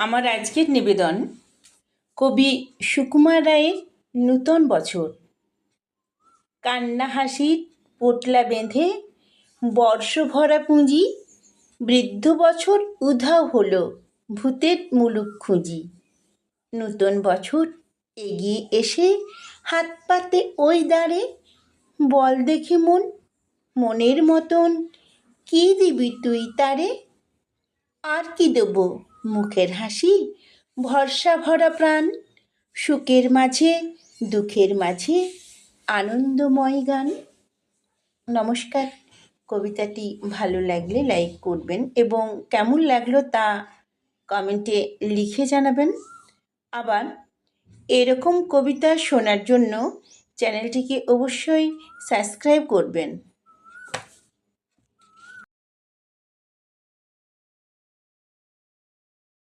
আমার আজকের নিবেদন কবি সুকুমার রায়ের নূতন বছর। কান্না হাসির পোটলা বেঁধে বর্ষ ভরা পুঁজি, বৃদ্ধ বছর উধাও হলো ভূতের মুলুক খুঁজি। নূতন বছর এগিয়ে এসে হাত পাতে ওই দাঁড়ে বল দেখে মন, মনের মতন, কি দিবি তুই তারে? আর কি দেব? মুখের হাসি, ভরসা ভরা প্রাণ, সুখের মাঝে, দুঃখের মাঝে, আনন্দময় গান। নমস্কার। কবিতাটি ভালো লাগলে লাইক করবেন এবং কেমন লাগল তা কমেন্টে লিখে জানাবেন। আবার এরকম কবিতা শোনার জন্য চ্যানেলটিকে অবশ্যই সাবস্ক্রাইব করবেন।